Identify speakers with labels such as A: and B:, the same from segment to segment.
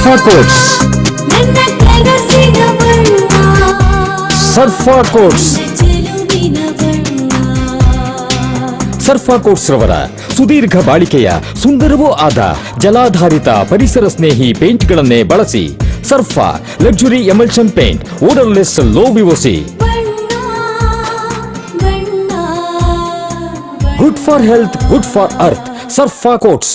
A: Quotes
B: ನನ್ನ ಕನಸಿನ ಬಣ್ಣ
A: ಸರ್ಫಾ ಕೋಟ್ಸ್
B: ಚೆಲುವಿನ ಬಣ್ಣ
A: ಸರ್ಫಾ ಕೋಟ್ಸ್ ರವರ ಸುದೀರ್ಘ ಬಾಳಿಕೆಯ ಸುಂದರವೂ ಆದ ಜಲಾಧಾರಿತ ಪರಿಸರ ಸ್ನೇಹಿ ಪೇಂಟ್ಗಳನ್ನೇ ಬಳಸಿ Surfa luxury emulsion paint odourless low V O C
B: ಬಣ್ಣ ಬಣ್ಣ
A: good for health good for earth Surfa Coats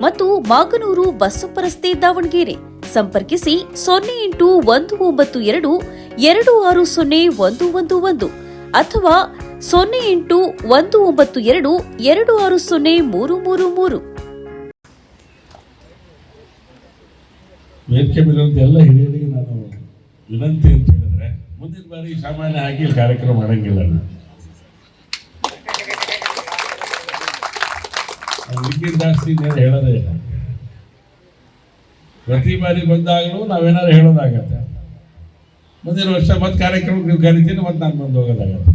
C: ಮತ್ತು ಮಾಗನೂರು ಬಸ್ಸಪ್ಪ ರಸ್ತೆ ದಾವಣಗೆರೆ. ಸಂಪರ್ಕಿಸಿ ಸೊನ್ನೆ ಎಂಟು ಒಂದು ಒಂಬತ್ತು ಎರಡು ಎರಡು ಆರು ಸೊನ್ನೆ ಒಂದು ಒಂದು ಒಂದು ಅಥವಾ ಸೊನ್ನೆ ಎಂಟು ಒಂದು ಒಂಬತ್ತು ಎರಡು ಎರಡು ಆರು ಸೊನ್ನೆ ಮೂರು ಮೂರು ಮೂರು.
D: ಎಲ್ಲ ಹಿರಿಯರಿಗೆ ನಾನು ವಿನಂತಿ ಅಂತ ಹೇಳಿದ್ರೆ, ಮುಂದಿನ ಬಾರಿ ಸಾಮಾನ್ಯ ಆಗಿ ಕಾರ್ಯಕ್ರಮ ಮಾಡಂಗಿಲ್ಲ ನಾನು. ಅದಕ್ಕಿಂತ ಜಾಸ್ತಿ ಇನ್ನೇನು ಹೇಳೋದೇ ಇಲ್ಲ. ಪ್ರತಿ ಬಾರಿ ಬಂದಾಗಲೂ ನಾವೇನಾದ್ರು ಹೇಳೋದಾಗತ್ತೆ. ಮುಂದಿನ ವರ್ಷ ಮತ್ತೆ ಕಾರ್ಯಕ್ರಮಕ್ಕೆ ನೀವು ಕರಿತೀನಿ ಮತ್ತೆ ನಾನು ಬಂದು ಹೋಗೋದಾಗತ್ತೆ.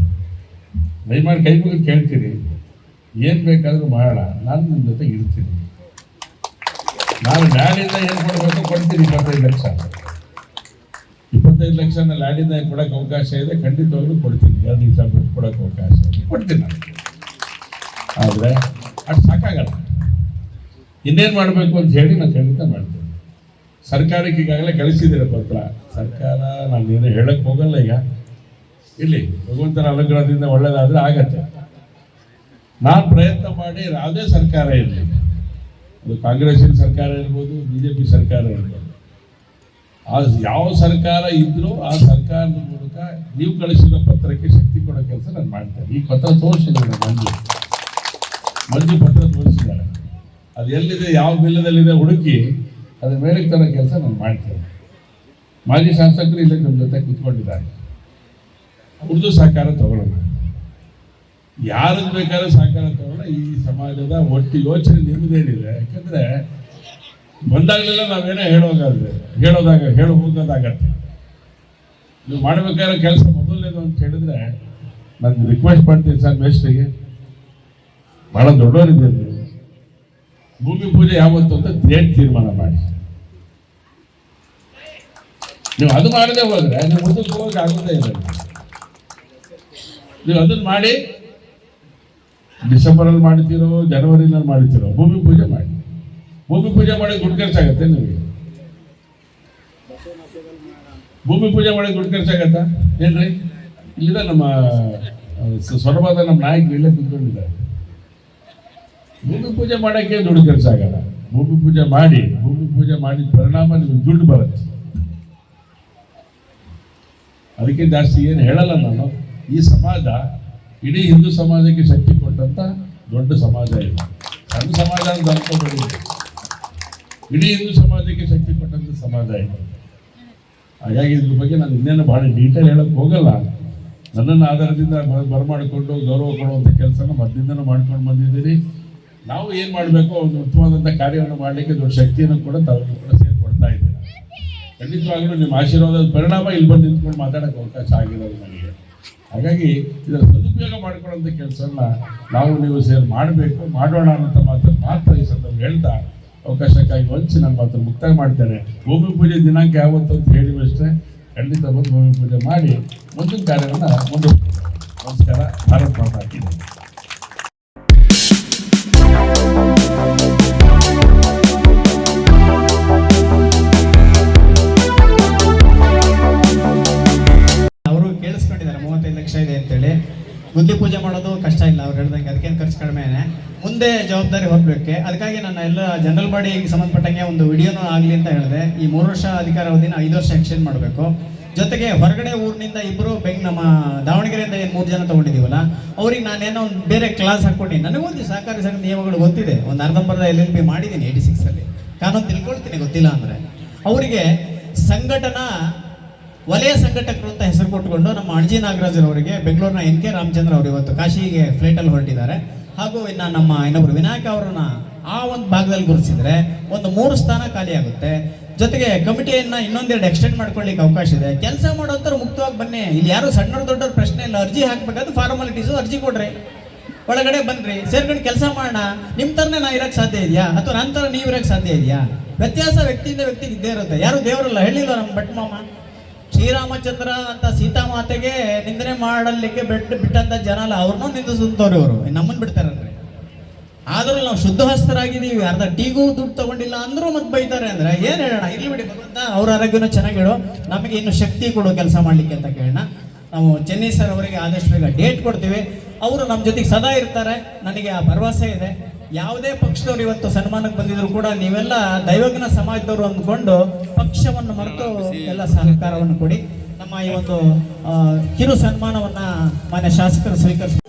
D: ದಯಮಾಡಿ ಕೈ ಮುಗಿದು ಕೇಳ್ತೀನಿ ಏನು ಬೇಕಾದರೂ ಮಾಡೋಣ ನಾನು ನಿಮ್ಮ ಜೊತೆ ಇರ್ತೀನಿ. ನಾನು ಲ್ಯಾಂಡಿಂದ ಏನು ಕೊಡಬೇಕು ಕೊಡ್ತೀನಿ, ಇಪ್ಪತ್ತೈದು ಲಕ್ಷ. ಇಪ್ಪತ್ತೈದು ಲಕ್ಷ ಲ್ಯಾಂಡಿಂದ ಕೊಡೋಕೆ ಅವಕಾಶ ಇದೆ, ಖಂಡಿತವಾಗ್ಲೂ ಕೊಡ್ತೀನಿ. ಎರಡು ದಿವಸ ಬಿಟ್ಟು ಕೊಡೋಕೆ ಅವಕಾಶ ಕೊಡ್ತೀನಿ ನಾನು. ಆದರೆ ಅದು ಸಾಕಾಗಲ್ಲ. ಇನ್ನೇನು ಮಾಡಬೇಕು ಅಂತ ಹೇಳಿ ನಾನು ಖಂಡಿತ ಮಾಡ್ತೇನೆ. ಸರ್ಕಾರಕ್ಕೆ ಈಗಾಗಲೇ ಕಳಿಸಿದ್ದೀರ ಪತ್ರ ಸರ್ಕಾರ, ನಾನು ಏನು ಹೇಳಕ್ಕೆ ಹೋಗಲ್ಲ ಈಗ. ಇಲ್ಲಿ ಭಗವಂತನ ಅನುಗ್ರಹದಿಂದ ಒಳ್ಳೇದಾದರೆ ಆಗತ್ತೆ. ನಾನು ಪ್ರಯತ್ನ ಮಾಡಿ ಯಾವುದೇ ಸರ್ಕಾರ ಇರಲಿ. ಅದು ಕಾಂಗ್ರೆಸ್ಸಿನ ಸರ್ಕಾರ ಇರ್ಬೋದು ಬಿ ಜೆ ಪಿ ಸರ್ಕಾರ ಇರ್ಬೋದು. ಆ ಯಾವ ಸರ್ಕಾರ ಇದ್ದರೂ ಆ ಸರ್ಕಾರದ ಮೂಲಕ ನೀವು ಕಳಿಸಿರೋ ಪತ್ರಕ್ಕೆ ಶಕ್ತಿ ಕೊಡೋ ಕೆಲಸ ನಾನು ಮಾಡ್ತೇನೆ. ಈ ಪತ್ರ ತೋರಿಸಿದ್ರೆ ಮಂಜು ಮಂಜು ಪತ್ರ ತೋರಿಸಿದ್ದಾರೆ ಅದು ಎಲ್ಲಿದೆ, ಯಾವ ಬಿಲ್ಲದಲ್ಲಿದೆ ಹುಡುಕಿ ಅದ್ರ ಮೇಲೆ ತರೋ ಕೆಲಸ ನಾನು ಮಾಡ್ತೇನೆ. ಮಾಜಿ ಶಾಸಕರು ಇಲ್ಲೇ ನಮ್ಮ ಜೊತೆ ಕೂತ್ಕೊಂಡಿದ್ದಾರೆ. ಅವ್ರದ್ದು ಸಹಕಾರ ತಗೊಳ್ಳೋಣ. ಯಾರದ್ದು ಬೇಕಾದ್ರೂ ಸಹಕಾರ ತಗೊಳ್ಳೋಣ. ಈ ಸಮಾಜದ ಒಟ್ಟು ಯೋಚನೆ ನಿಮ್ಮದೇನಿದೆ ಯಾಕಂದ್ರೆ ಬಂದಾಗಲೆಲ್ಲ ನಾವೇನೋ ಹೇಳೋಗಾದ್ರೆ ಹೇಳೋದಾಗ ಹೇಳಿ ಹೋಗೋದಾಗತ್ತೆ ನೀವು ಮಾಡಬೇಕಾದ್ರೆ ಕೆಲಸ ಮೊದಲನೇದು ಅಂತ ಹೇಳಿದ್ರೆ ನಾನು ರಿಕ್ವೆಸ್ಟ್ ಮಾಡ್ತೀನಿ ಸರ್ ಮೇಸ್ಟ್ರಿಗೆ ಬಹಳ ದೊಡ್ಡವರಿದ್ದೀರಿ ಭೂಮಿ ಪೂಜೆ ಯಾವತ್ತು ಅಂತ ಡೇಟ್ ತೀರ್ಮಾನ ಮಾಡಿ. ನೀವು ಅದು ಮಾಡದೆ ಹೋದ್ರೆ, ನೀವು ಮುಂದಕ್ಕೆ ಹೋಗಕ್ಕೆ ಆಗೋದೇ ಇಲ್ಲ ನೀವು ಅದನ್ನ ಮಾಡಿ, ಡಿಸೆಂಬರಲ್ಲಿ ಮಾಡ್ತೀರೋ, ಜನವರಿನಲ್ಲಿ ಮಾಡ್ತೀರೋ, ಭೂಮಿ ಪೂಜೆ ಮಾಡಿ. ಭೂಮಿ ಪೂಜೆ ಮಾಡಿ ದುಡ್ಡು ಖರ್ಚಾಗತ್ತೆ ನಿಮಗೆ. ಭೂಮಿ ಪೂಜೆ ಮಾಡಿ ದುಡ್ಡು ಖರ್ಚಾಗತ್ತಾ? ಏನ್ರಿ? ಇಲ್ಲಿದೆ ನಮ್ಮ ಸೊರಬಾದ ನಮ್ಮ ನಾಯಕ ಇಲ್ಲೇ ಕುತ್ಕೊಂಡಿದ್ದಾರೆ. ಭೂಮಿ ಪೂಜೆ ಮಾಡೋಕ್ಕೆ ದುಡ್ಡು ಖರ್ಚಾಗಲ್ಲ. ಭೂಮಿ ಪೂಜೆ ಮಾಡಿ ಭೂಮಿ ಪೂಜೆ ಮಾಡಿದ ಪರಿಣಾಮ ನಿಮಗೆ ದುಡ್ಡು ಬರುತ್ತೆ. ಅದಕ್ಕೆ ಜಾಸ್ತಿ ಏನು ಹೇಳಲ್ಲ ನಾನು. ಈ ಸಮಾಜ ಇಡೀ ಹಿಂದೂ ಸಮಾಜಕ್ಕೆ ಶಕ್ತಿ ಕೊಟ್ಟಂತ ದೊಡ್ಡ ಸಮಾಜ ಇದೆ. ಸಣ್ಣ ಸಮಾಜ ಅಂತ ಅನ್ಕೋಬೇಡಿ. ಇಡೀ ಹಿಂದೂ ಸಮಾಜಕ್ಕೆ ಶಕ್ತಿ ಕೊಟ್ಟಂತ ಸಮಾಜ ಇದೆ. ಹಾಗಾಗಿ ಇದ್ರ ಬಗ್ಗೆ ನಾನು ಇನ್ನೇನು ಭಾಳ ಡೀಟೇಲ್ ಹೇಳಕ್ ಹೋಗಲ್ಲ. ನನ್ನನ್ನು ಆಧಾರದಿಂದ ಬರಮಾಡಿಕೊಂಡು ಗೌರವ ಕೊಡುವಂಥ ಕೆಲಸನ ಮೊದಲಿಂದನೂ ಮಾಡ್ಕೊಂಡು ಬಂದಿದ್ದೀರಿ ನಾವು ಏನು ಮಾಡಬೇಕು? ಒಂದು ಉತ್ತಮವಾದಂಥ ಕಾರ್ಯವನ್ನು ಮಾಡಲಿಕ್ಕೆ ದೊಡ್ಡ ಶಕ್ತಿಯನ್ನು ಕೂಡ ತಾವು ಕೂಡ ಸೇರಿಕೊಡ್ತಾ ಇದ್ದೀರಾ? ಖಂಡಿತವಾಗಲೂ ನಿಮ್ಮ ಆಶೀರ್ವಾದದ ಪರಿಣಾಮ ಇಲ್ಲಿ ಬಂದು ನಿಂತ್ಕೊಂಡು ಮಾತಾಡೋಕ್ಕೆ ಅವಕಾಶ ಆಗಿರೋದು ನನಗೆ. ಹಾಗಾಗಿ ಇದರ ಸದುಪಯೋಗ ಮಾಡ್ಕೊಳ್ಳೋಂಥ ಕೆಲಸನ ನಾವು ನೀವು ಸೇರಿ ಮಾಡಬೇಕು, ಮಾಡೋಣ ಅನ್ನೋಂಥ ಮಾತನ್ನು ಮಾತ್ರ ಈ ಸಂದರ್ಭ ಹೇಳ್ತಾ ಅವಕಾಶಕ್ಕಾಗಿ ವಂಚಿ ನಾನು ಮಾತ್ರ ಮುಕ್ತಾಯ ಮಾಡ್ತೇನೆ. ಭೂಮಿ ಪೂಜೆ ದಿನಾಂಕ ಯಾವತ್ತು ಅಂತ ಹೇಳಿವಷ್ಟೇ ಖಂಡಿತ ಬಂದು ಭೂಮಿ ಪೂಜೆ ಮಾಡಿ ಮುಂದಿನ ಕಾರ್ಯವನ್ನು ಮುಂದೆ ನಮಸ್ಕಾರ. ಭಾರತ ಮಾತಾ
E: ಇದೆ ಅಂತೇಳಿ. ಬುದ್ಧಿ ಪೂಜೆ ಮಾಡೋದು ಕಷ್ಟ ಇಲ್ಲ, ಅವ್ರು ಹೇಳ್ದಂಗೆ. ಅದಕ್ಕೇನು ಖರ್ಚು ಕಡಿಮೆನೆ ಮುಂದೆ ಜವಾಬ್ದಾರಿ ಹೊರಬೇಕು ಅದಕ್ಕಾಗಿ ನನ್ನ ಎಲ್ಲ ಜನರಲ್ ಬಾಡಿಗೆ ಸಂಬಂಧಪಟ್ಟಂಗೆ ಒಂದು ವಿಡಿಯೋನೂ ಆಗಲಿ ಅಂತ ಹೇಳಿದೆ. ಈ ಮೂರು ವರ್ಷ ಅಧಿಕಾರ ಅವಧಿನ ಐದು ವರ್ಷ ಎಕ್ಸ್ಟೆಂಡ್ ಮಾಡಬೇಕು. ಜೊತೆಗೆ ಹೊರಗಡೆ ಊರಿನಿಂದ ಇಬ್ಬರು ಬೆಂಗ್ ನಮ್ಮ ದಾವಣಗೆರೆಯಿಂದ ಏನು ಮೂರು ಜನ ತೊಗೊಂಡಿದ್ದೀವಲ್ಲ, ಅವ್ರಿಗೆ ನಾನೇನೋ ಒಂದು ಬೇರೆ ಕ್ಲಾಸ್ ಹಾಕ್ಕೊಂಡು ನನಗೊಂದು ಸಹಕಾರಿ ಸಂಘ ನಿಯಮಗಳು ಗೊತ್ತಿದೆ. ಒಂದು ಅರ್ಧಂಬರ್ಧ ಎಲ್ ಎಲ್ ಪಿ ಮಾಡಿದ್ದೀನಿ ಏಯ್ಟಿ ಸಿಕ್ಸಲ್ಲಿ ಕಾನೂನು ತಿಳ್ಕೊಳ್ತೀನಿ, ಗೊತ್ತಿಲ್ಲ ಅಂದರೆ. ಅವರಿಗೆ ಸಂಘಟನಾ ವಲಯ ಸಂಘಟಕರು ಅಂತ ಹೆಸರು ಕೊಟ್ಟುಕೊಂಡು ನಮ್ಮ ಅಣಜಿ ನಾಗರಾಜರವರಿಗೆ ಬೆಂಗಳೂರಿನ ಎನ್ ಕೆ ರಾಮಚಂದ್ರ ಅವರು ಇವತ್ತು ಕಾಶಿಗೆ ಫ್ಲೈಟಲ್ಲಿ ಹೊರಟಿದ್ದಾರೆ. ಹಾಗೂ ಇನ್ನು ನಮ್ಮ ಇನ್ನೊಬ್ರು ವಿನಾಯಕ ಅವರನ್ನ ಆ ಒಂದು ಭಾಗದಲ್ಲಿ ಗುರುತಿಸಿದ್ರೆ ಒಂದು ಮೂರು ಸ್ಥಾನ ಖಾಲಿ ಆಗುತ್ತೆ. ಜೊತೆಗೆ ಕಮಿಟಿಯನ್ನ ಇನ್ನೊಂದೆರಡು ಎಕ್ಸ್ಟೆಂಡ್ ಮಾಡ್ಕೊಳ್ಳಿಕ್ಕೆ ಅವಕಾಶ ಇದೆ. ಕೆಲಸ ಮಾಡೋಂಥವ್ರು ಮುಕ್ತವಾಗಿ ಬನ್ನಿ. ಇಲ್ಲಿ ಯಾರು ಸಣ್ಣ ದೊಡ್ಡವ್ರ ಪ್ರಶ್ನೆ ಇಲ್ಲ. ಅರ್ಜಿ ಹಾಕ್ಬೇಕಾದ್ರೆ ಫಾರ್ಮಾಲಿಟೀಸು ಅರ್ಜಿ ಕೊಡ್ರಿ. ಒಳಗಡೆ ಬನ್ನಿರಿ ಸೇರ್ಕೊಂಡು ಕೆಲಸ ಮಾಡೋಣ. ನಿಮ್ಮ ಥರನೇ ನಾ ಇರಕ್ಕೆ ಸಾಧ್ಯ ಇದೆಯಾ? ಅಥವಾ ನನ್ನ ಥರ ನೀವು ಇರೋಕ್ಕೆ ಸಾಧ್ಯ ಇದೆಯಾ? ವ್ಯತ್ಯಾಸ ವ್ಯಕ್ತಿಯಿಂದ ವ್ಯಕ್ತಿಗೆ ಇದ್ದೇ ಇರುತ್ತೆ. ಯಾರು ದೇವರಲ್ಲ. ಹೇಳಿಲ್ಲ ನಮ್ಮ ಭಟ್ ಮಾಮ? ಶ್ರೀರಾಮಚಂದ್ರ ಅಂತ ಸೀತಾಮಾತೆಗೆ ನಿಂದನೆ ಮಾಡಲಿಕ್ಕೆ ಬಿಟ್ಟು ಬಿಟ್ಟಂತ ಜನ ಅಲ್ಲ ಅವ್ರನ್ನೂ ನಿಂದಿಸಂತವ್ರು ಇವರು. ನಮ್ಮನ್ನು ಬಿಡ್ತಾರನ್ರಿ ಆದ್ರೂ ನಾವು ಶುದ್ಧಹಸ್ತರಾಗಿದ್ದೀವಿ, ಅರ್ಧ ಟೀಗೂ ದುಡ್ಡು ತಗೊಂಡಿಲ್ಲ ಅಂದ್ರೂ ಮತ್ತೆ ಬೈತಾರೆ ಅಂದ್ರೆ, ಏನ್ ಹೇಳೋಣ ಇಲ್ಲಿ ಬಿಡಿ ಭಗವಂತ, ಅವ್ರ ಆರೋಗ್ಯನೂ ಚೆನ್ನಾಗಿ ಹೇಳು ನಮಗೆ ಇನ್ನು ಶಕ್ತಿ ಕೊಡು ಕೆಲಸ ಮಾಡ್ಲಿಕ್ಕೆ ಅಂತ ಕೇಳೋಣ. ನಾವು ಚೆನ್ನೈ ಸರ್ ಅವರಿಗೆ ಆದಷ್ಟು ಬೇಗ ಡೇಟ್ ಕೊಡ್ತೀವಿ. ಅವರು ನಮ್ಮ ಜೊತೆಗೆ ಸದಾ ಇರ್ತಾರೆ, ನನಗೆ ಆ ಭರವಸೆ ಇದೆ. ಯಾವುದೇ ಪಕ್ಷದವ್ರು ಇವತ್ತು ಸನ್ಮಾನಕ್ಕೆ ಬಂದಿದ್ರು ಕೂಡ ನೀವೆಲ್ಲ ದೈವಜ್ಞ ಸಮಾಜದವರು ಅಂದ್ಕೊಂಡು ಪಕ್ಷವನ್ನು ಮರೆತು ಎಲ್ಲ ಸಹಕಾರವನ್ನು ಕೊಡಿ. ನಮ್ಮ ಈ ಒಂದು ಕಿರು ಸನ್ಮಾನವನ್ನ ಮಾನ್ಯ ಶಾಸಕರು ಸ್ವೀಕರಿಸ